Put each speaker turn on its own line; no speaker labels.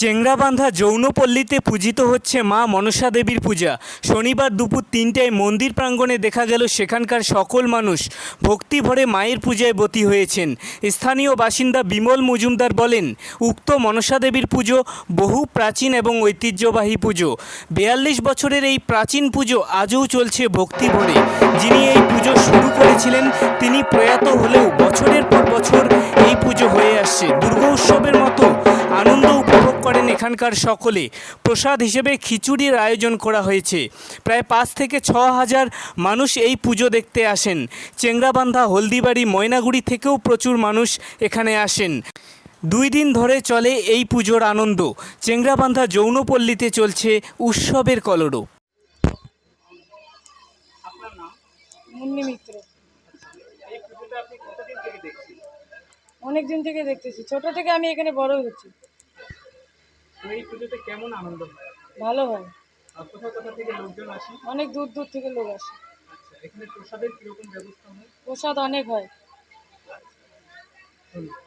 চেংরাবান্ধা যৌনপল্লীতে পূজিত হচ্ছে মা মনসা দেবীর পূজা। শনিবার দুপুর তিনটায় মন্দির প্রাঙ্গণে দেখা গেল সেখানকার সকল মানুষ ভক্তি ভরে মায়ের পূজায় বতী হয়েছেন। স্থানীয় বাসিন্দা বিমল মজুমদার বলেন, উক্ত মনসা দেবীর পুজো বহু প্রাচীন এবং ঐতিহ্যবাহী পুজো। বিয়াল্লিশ বছরের এই প্রাচীন পুজো আজও চলছে ভক্তি ভরে যিনি এই পুজো শুরু করেছিলেন, তিনি প্রয়াত হলেও বছরের পর বছর এই পুজো হয়ে আসছে। দুর্গোৎসবের মতো আনন্দ করেন এখানকার সকলে প্রসাদ হিসেবে খিচুড়ির আয়োজন করা হয়েছে। প্রায় পাঁচ থেকে ছ হাজার মানুষ এই পুজো দেখতে আসেন। চেংরাবান্ধা হলদিবাড়ি, ময়নাগুড়ি থেকেও প্রচুর মানুষ এখানে আসেন। দুই দিন ধরে চলে এই পুজোর আনন্দ। চেংরাবান্ধা যৌনপল্লীতে চলছে উৎসবের কলরব।
মুন্নি মিত্র। অনেক দিন থেকে দেখতেছি। ছোট থেকে আমি এখানে বড় হচ্ছি।
এই পুজোতে কেমন আনন্দ হয়?
ভালো হয়।
আর কোথাও কোথা থেকে লোকজন আসে?
অনেক দূর দূর থেকে লোক আসে।
আচ্ছা এখানে প্রসাদের কীরকম ব্যবস্থা হয়?
প্রসাদ অনেক হয়।
ধন্যবাদ।